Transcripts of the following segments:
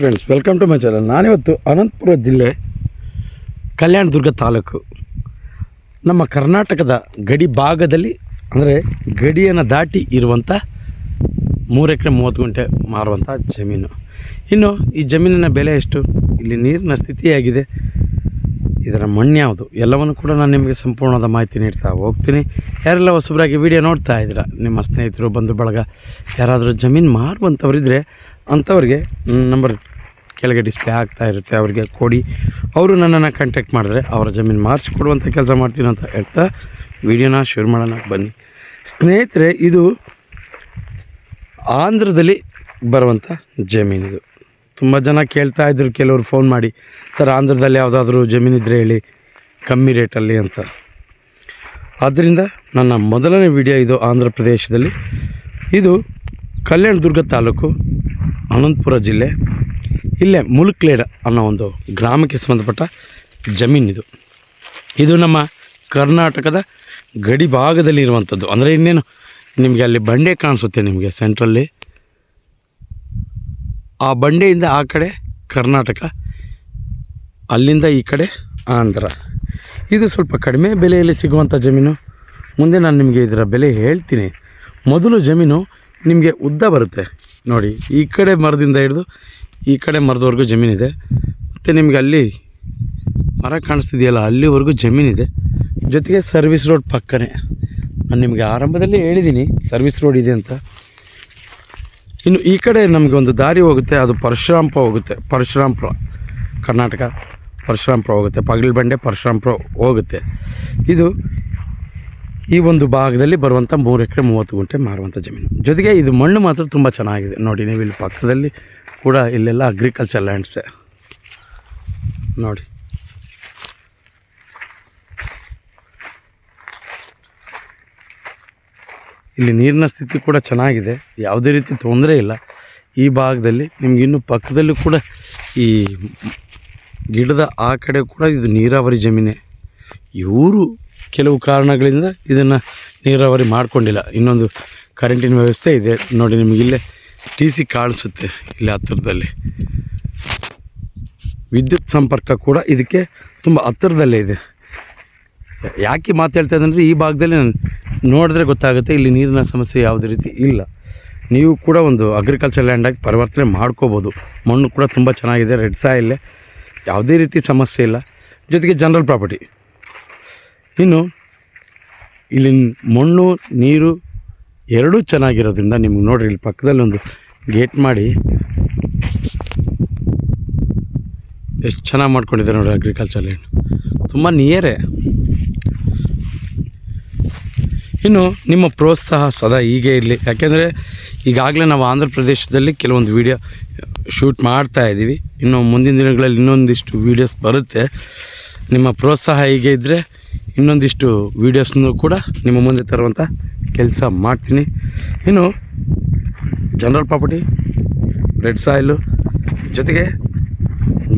Friends welcome to my channel ನಾನಿವತ್ತು ಅನಂತಪುರ ಜಿಲ್ಲೆ ಕಲ್ಯಾಣದುರ್ಗ ತಾಲೂಕು. ನಮ್ಮ ಕರ್ನಾಟಕದ ಗಡಿ ಭಾಗದಲ್ಲಿ, ಅಂದರೆ ಗಡಿಯನ್ನು ದಾಟಿ ಇರುವಂಥ ಮೂರು ಎಕರೆ ಮೂವತ್ತು ಗುಂಟೆ ಮಾರುವಂಥ ಜಮೀನು. ಇನ್ನು ಈ ಜಮೀನಿನ ಬೆಲೆ ಎಷ್ಟು? ಇಲ್ಲಿ ನೀರಿನ ಸ್ಥಿತಿ ಹೇಗಿದೆ? ಇದರ ಮಣ್ಣು ಯಾವುದು? ಎಲ್ಲವನ್ನು ಕೂಡ ನಾನು ನಿಮಗೆ ಸಂಪೂರ್ಣವಾದ ಮಾಹಿತಿ ನೀಡ್ತಾ ಹೋಗ್ತೀನಿ. ಯಾರೆಲ್ಲ ಹೊಸಬರಾಗಿ ವಿಡಿಯೋ ನೋಡ್ತಾ ಇದ್ದೀರಾ? ನಿಮ್ಮ ಸ್ನೇಹಿತರು, ಬಂಧು ಬಳಗ, ಯಾರಾದರೂ ಜಮೀನು ಮಾರುವಂಥವ್ರಿದ್ದರೆ ಅಂಥವ್ರಿಗೆ ನಂಬರ್ ಕೆಳಗೆ ಡಿಸ್ಪ್ಲೇ ಆಗ್ತಾ ಇರುತ್ತೆ, ಅವರಿಗೆ ಕೊಡಿ. ಅವರು ನನ್ನನ್ನು ಕಾಂಟ್ಯಾಕ್ಟ್ ಮಾಡಿದ್ರೆ ಅವರ ಜಮೀನು ಮಾರ್ಚಿಕೊಡುವಂಥ ಕೆಲಸ ಮಾಡ್ತೀನಿ ಅಂತ ಹೇಳ್ತಾ ವಿಡಿಯೋನ ಶುರು ಮಾಡೋಣ, ಬನ್ನಿ. ಸ್ನೇಹಿತರೆ, ಇದು ಆಂಧ್ರದಲ್ಲಿ ಬರುವಂಥ ಜಮೀನಿದು ತುಂಬ ಜನ ಕೇಳ್ತಾ ಇದ್ರು, ಕೆಲವರು ಫೋನ್ ಮಾಡಿ, ಸರ್, ಆಂಧ್ರದಲ್ಲಿ ಯಾವುದಾದ್ರೂ ಜಮೀನಿದ್ರೆ ಹೇಳಿ, ಕಮ್ಮಿ ರೇಟಲ್ಲಿ ಅಂತ. ಆದ್ದರಿಂದ ನನ್ನ ಮೊದಲನೇ ವಿಡಿಯೋ ಇದು ಆಂಧ್ರ ಪ್ರದೇಶದಲ್ಲಿ. ಇದು ಕಲ್ಯಾಣದುರ್ಗ ತಾಲೂಕು ಅನಂತಪುರ ಜಿಲ್ಲೆ. ಇಲ್ಲೇ ಮುಲ್ಕ್ಲೇಡ್ ಅನ್ನೋ ಒಂದು ಗ್ರಾಮಕ್ಕೆ ಸಂಬಂಧಪಟ್ಟ ಜಮೀನಿದು ಇದು. ನಮ್ಮ ಕರ್ನಾಟಕದ ಗಡಿ ಭಾಗದಲ್ಲಿ ಇರುವಂಥದ್ದು ಅಂದರೆ ಇನ್ನೇನು, ನಿಮಗೆ ಅಲ್ಲಿ ಬಂಡೆ ಕಾಣಿಸುತ್ತೆ ನಿಮಗೆ ಸೆಂಟ್ರಲ್ಲಿ ಆ ಬಂಡೆಯಿಂದ ಆ ಕಡೆ ಕರ್ನಾಟಕ, ಅಲ್ಲಿಂದ ಈ ಕಡೆ ಆಂಧ್ರ. ಇದು ಸ್ವಲ್ಪ ಕಡಿಮೆ ಬೆಲೆಯಲ್ಲಿ ಸಿಗುವಂಥ ಜಮೀನು. ಮುಂದೆ ನಾನು ನಿಮಗೆ ಇದರ ಬೆಲೆ ಹೇಳ್ತೀನಿ. ಮೊದಲು ಜಮೀನು ನಿಮಗೆ ಉದ್ದ ಬರುತ್ತೆ. ನೋಡಿ, ಈ ಕಡೆ ಮರದಿಂದ ಹಿಡಿದು ಈ ಕಡೆ ಮರದವರೆಗೂ ಜಮೀನಿದೆ. ಮತ್ತು ನಿಮಗೆ ಅಲ್ಲಿ ಮರ ಕಾಣಿಸ್ತಿದೆಯಲ್ಲ, ಅಲ್ಲಿವರೆಗೂ ಜಮೀನಿದೆ. ಜೊತೆಗೆ ಸರ್ವಿಸ್ ರೋಡ್ ಪಕ್ಕನೇ. ನಾನು ನಿಮಗೆ ಆರಂಭದಲ್ಲಿ ಹೇಳಿದ್ದೀನಿ ಸರ್ವಿಸ್ ರೋಡ್ ಇದೆ ಅಂತ. ಇನ್ನು ಈ ಕಡೆ ನಮಗೆ ಒಂದು ದಾರಿ ಹೋಗುತ್ತೆ, ಅದು ಪರಶುರಾಂಪುರ ಹೋಗುತ್ತೆ. ಪರಶುರಾಂಪುರ, ಕರ್ನಾಟಕ ಪರಶುರಾಂಪುರ ಹೋಗುತ್ತೆ. ಪಗಲ್ ಬಂಡೆ ಪರಶುರಾಂಪುರ ಹೋಗುತ್ತೆ. ಇದು ಈ ಒಂದು ಭಾಗದಲ್ಲಿ ಬರುವಂಥ ಮೂರು ಎಕರೆ ಮೂವತ್ತು ಗುಂಟೆ ಮಾರುವಂಥ ಜಮೀನು. ಜೊತೆಗೆ ಇದು ಮಣ್ಣು ಮಾತ್ರ ತುಂಬ ಚೆನ್ನಾಗಿದೆ. ನೋಡಿ, ನೀವು ಇಲ್ಲಿ ಪಕ್ಕದಲ್ಲಿ ಕೂಡ ಇಲ್ಲೆಲ್ಲ ಅಗ್ರಿಕಲ್ಚರ್ ಲ್ಯಾಂಡ್ಸೇ ನೋಡಿ. ಇಲ್ಲಿ ನೀರಿನ ಸ್ಥಿತಿ ಕೂಡ ಚೆನ್ನಾಗಿದೆ. ಯಾವುದೇ ರೀತಿ ತೊಂದರೆ ಇಲ್ಲ. ಈ ಭಾಗದಲ್ಲಿ ನಿಮ್ಗೆ ಇನ್ನು ಪಕ್ಕದಲ್ಲೂ ಕೂಡ ಈ ಗಿಡದ ಆ ಕಡೆ ಕೂಡ ಇದು ನೀರಾವರಿ ಜಮೀನೇ. ಇವರು ಕೆಲವು ಕಾರಣಗಳಿಂದ ಇದನ್ನು ನೀರಾವರಿ ಮಾಡಿಕೊಂಡಿಲ್ಲ. ಇನ್ನೊಂದು ಕರೆಂಟಿನ ವ್ಯವಸ್ಥೆ ಇದೆ. ನೋಡಿ ನಿಮಗೆ ಇಲ್ಲೇ ಟಿ ಸಿ ಕಾಣಿಸುತ್ತೆ ಇಲ್ಲಿ ಹತ್ತಿರದಲ್ಲಿ ವಿದ್ಯುತ್ ಸಂಪರ್ಕ ಕೂಡ ಇದಕ್ಕೆ ತುಂಬ ಹತ್ತಿರದಲ್ಲೇ ಇದೆ. ಯಾಕೆ ಮಾತಾಡ್ತಾ ಇದ್ದಂದರೆ ಈ ಭಾಗದಲ್ಲಿ ನಾನು ನೋಡಿದ್ರೆ ಗೊತ್ತಾಗುತ್ತೆ ಇಲ್ಲಿ ನೀರಿನ ಸಮಸ್ಯೆ ಯಾವುದೇ ರೀತಿ ಇಲ್ಲ. ನೀವು ಕೂಡ ಒಂದು ಅಗ್ರಿಕಲ್ಚರ್ ಲ್ಯಾಂಡಾಗಿ ಪರಿವರ್ತನೆ ಮಾಡ್ಕೋಬೋದು. ಮಣ್ಣು ಕೂಡ ತುಂಬ ಚೆನ್ನಾಗಿದೆ ರೆಡ್ ಸಾಯಿಲ್ಲೇ ಯಾವುದೇ ರೀತಿ ಸಮಸ್ಯೆ ಇಲ್ಲ. ಜೊತೆಗೆ ಜನರಲ್ ಪ್ರಾಪರ್ಟಿ ಇನ್ನು ಇಲ್ಲಿ ಮಣ್ಣು, ನೀರು ಎರಡೂ ಚೆನ್ನಾಗಿರೋದ್ರಿಂದ ನಿಮ್ಗೆ ನೋಡಿರಿ, ಇಲ್ಲಿ ಪಕ್ಕದಲ್ಲಿ ಒಂದು ಗೇಟ್ ಮಾಡಿ. ಎಷ್ಟು ಚೆನ್ನಾಗಿ ಮಾಡ್ಕೊಂಡಿದ್ದಾರೆ ನೋಡಿ ಅಗ್ರಿಕಲ್ಚರ್ ಲ್ಯಾಂಡ್ ತುಂಬ ನಿಯರೇ ಇನ್ನು ನಿಮ್ಮ ಪ್ರೋತ್ಸಾಹ ಸದಾ ಹೀಗೆ ಇರಲಿ. ಯಾಕೆಂದರೆ ಈಗಾಗಲೇ ನಾವು ಆಂಧ್ರ ಪ್ರದೇಶದಲ್ಲಿ ಕೆಲವೊಂದು ವೀಡಿಯೋ ಶೂಟ್ ಮಾಡ್ತಾ ಇದ್ದೀವಿ. ಇನ್ನು ಮುಂದಿನ ದಿನಗಳಲ್ಲಿ ಇನ್ನೊಂದಿಷ್ಟು ವೀಡಿಯೋಸ್ ಬರುತ್ತೆ. ನಿಮ್ಮ ಪ್ರೋತ್ಸಾಹ ಹೀಗೆ ಇದ್ದರೆ ಇನ್ನೊಂದಿಷ್ಟು ವೀಡಿಯೋಸ್ನು ಕೂಡ ನಿಮ್ಮ ಮುಂದೆ ತರುವಂಥ ಕೆಲಸ ಮಾಡ್ತೀನಿ. ಇನ್ನು ಜನರಲ್ ಪ್ರಾಪರ್ಟಿ ರೆಡ್ ಸಾಯಿಲು ಜೊತೆಗೆ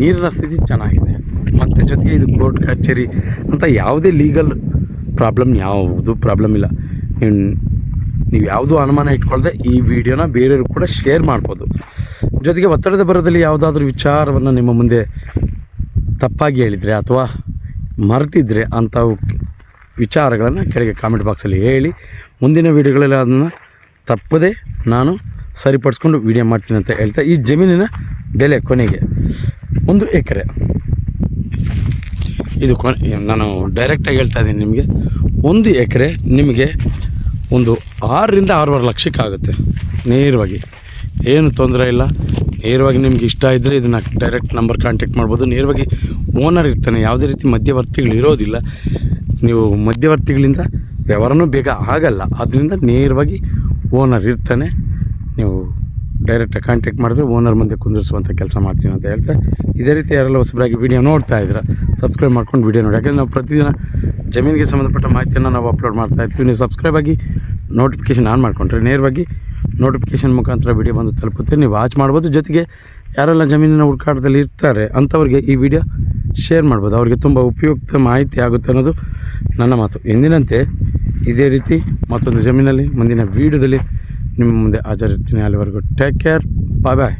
ನೀರಿನ ಸ್ಥಿತಿ ಚೆನ್ನಾಗಿದೆ. ಮತ್ತು ಜೊತೆಗೆ ಇದು ಕೋರ್ಟ್ ಕಚೇರಿ ಅಂತ ಯಾವುದೇ ಲೀಗಲ್ ಪ್ರಾಬ್ಲಮ್ ಯಾವುದು ಪ್ರಾಬ್ಲಮ್ ಇಲ್ಲ. ನೀವು ಯಾವುದೂ ಅನುಮಾನ ಇಟ್ಕೊಳ್ಳದೆ ಈ ವಿಡಿಯೋನ ಬೇರೆಯವರು ಕೂಡ ಶೇರ್ ಮಾಡ್ಬೋದು. ಜೊತೆಗೆ ಒತ್ತಡದ ಬರದಲ್ಲಿ ಯಾವುದಾದ್ರೂ ವಿಚಾರವನ್ನು ನಿಮ್ಮ ಮುಂದೆ ತಪ್ಪಾಗಿ ಹೇಳಿದರೆ ಅಥವಾ ಮರೆತಿದ್ರೆ ಅಂಥವು ವಿಚಾರಗಳನ್ನು ಕೆಳಗೆ ಕಾಮೆಂಟ್ ಬಾಕ್ಸಲ್ಲಿ ಹೇಳಿ. ಮುಂದಿನ ವೀಡಿಯೋಗಳಲ್ಲಿ ಅದನ್ನು ತಪ್ಪದೆ ನಾನು ಸರಿಪಡಿಸ್ಕೊಂಡು ವೀಡಿಯೋ ಮಾಡ್ತೀನಿ ಅಂತ ಹೇಳ್ತಾ ಈ ಜಮೀನಿನ ಬೆಲೆ ಕೊನೆಗೆ ಒಂದು ಎಕರೆ. ಇದು ಕೊನೆ, ನಾನು ಡೈರೆಕ್ಟಾಗಿ ಹೇಳ್ತಾ ಇದ್ದೀನಿ ನಿಮಗೆ. ಒಂದು ಎಕರೆ ನಿಮಗೆ ಒಂದು ಆರರಿಂದ ಆರೂವರೆ ಲಕ್ಷಕ್ಕಾಗುತ್ತೆ ನೇರವಾಗಿ. ಏನು ತೊಂದರೆ ಇಲ್ಲ. ನೇರವಾಗಿ ನಿಮ್ಗೆ ಇಷ್ಟ ಇದ್ದರೆ ಇದನ್ನು ಡೈರೆಕ್ಟ್ ನಂಬರ್ ಕಾಂಟ್ಯಾಕ್ಟ್ ಮಾಡ್ಬೋದು. ನೇರವಾಗಿ ಓನರ್ ಇರ್ತಾನೆ, ಯಾವುದೇ ರೀತಿ ಮಧ್ಯವರ್ತಿಗಳು ಇರೋದಿಲ್ಲ. ನೀವು ಮಧ್ಯವರ್ತಿಗಳಿಂದ ವ್ಯವಹಾರನೂ ಬೇಗ ಆಗಲ್ಲ. ಅದರಿಂದ ನೇರವಾಗಿ ಓನರ್ ಇರ್ತಾನೆ. ನೀವು ಡೈರೆಕ್ಟಾಗಿ ಕಾಂಟ್ಯಾಕ್ಟ್ ಮಾಡಿದ್ರೆ ಓನರ್ ಮುಂದೆ ಕುಂದಿರಿಸುವಂಥ ಕೆಲಸ ಮಾಡ್ತೀನಿ ಅಂತ ಹೇಳ್ತಾ, ಇದೇ ರೀತಿ ಯಾರೆಲ್ಲ ಹೊಸಬರಾಗಿ ವೀಡಿಯೋ ನೋಡ್ತಾ ಇದ್ದೀರಾ ಸಬ್ಸ್ಕ್ರೈಬ್ ಮಾಡ್ಕೊಂಡು ವಿಡಿಯೋ ನೋಡಿ. ಯಾಕಂದರೆ ನಾವು ಪ್ರತಿದಿನ ಜಮೀನಿಗೆ ಸಂಬಂಧಪಟ್ಟ ಮಾಹಿತಿಯನ್ನು ನಾವು ಅಪ್ಲೋಡ್ ಮಾಡ್ತಾ ಇರ್ತೀವಿ. ನೀವು ಸಬ್ಸ್ಕ್ರೈಬ್ ಆಗಿ ನೋಟಿಫಿಕೇಷನ್ ಆನ್ ಮಾಡಿಕೊಂಡ್ರೆ ನೇರವಾಗಿ ನೋಟಿಫಿಕೇಷನ್ ಮುಖಾಂತರ ವಿಡಿಯೋ ಬಂದು ತಲುಪುತ್ತೆ. ನೀವು ವಾಚ್ ಮಾಡ್ಬೋದು. ಜೊತೆಗೆ ಯಾರೆಲ್ಲ ಜಮೀನಿನ ಹುಡುಕಾಟದಲ್ಲಿ ಇರ್ತಾರೆ, ಅಂಥವ್ರಿಗೆ ಈ ವಿಡಿಯೋ ಶೇರ್ ಮಾಡ್ಬೋದು. ಅವರಿಗೆ ತುಂಬ ಉಪಯುಕ್ತ ಮಾಹಿತಿ ಆಗುತ್ತೆ ಅನ್ನೋದು ನನ್ನ ಮಾತು. ಎಂದಿನಂತೆ ಇದೇ ರೀತಿ ಮತ್ತೊಂದು ಜಮೀನಲ್ಲಿ, ಮುಂದಿನ ವೀಡಿಯೋದಲ್ಲಿ ನಿಮ್ಮ ಮುಂದೆ ಹಾಜರಿರ್ತೀನಿ. ಅಲ್ಲಿವರೆಗೂ ಟೇಕ್ ಕೇರ್ ಬಾಯ್ ಬಾಯ್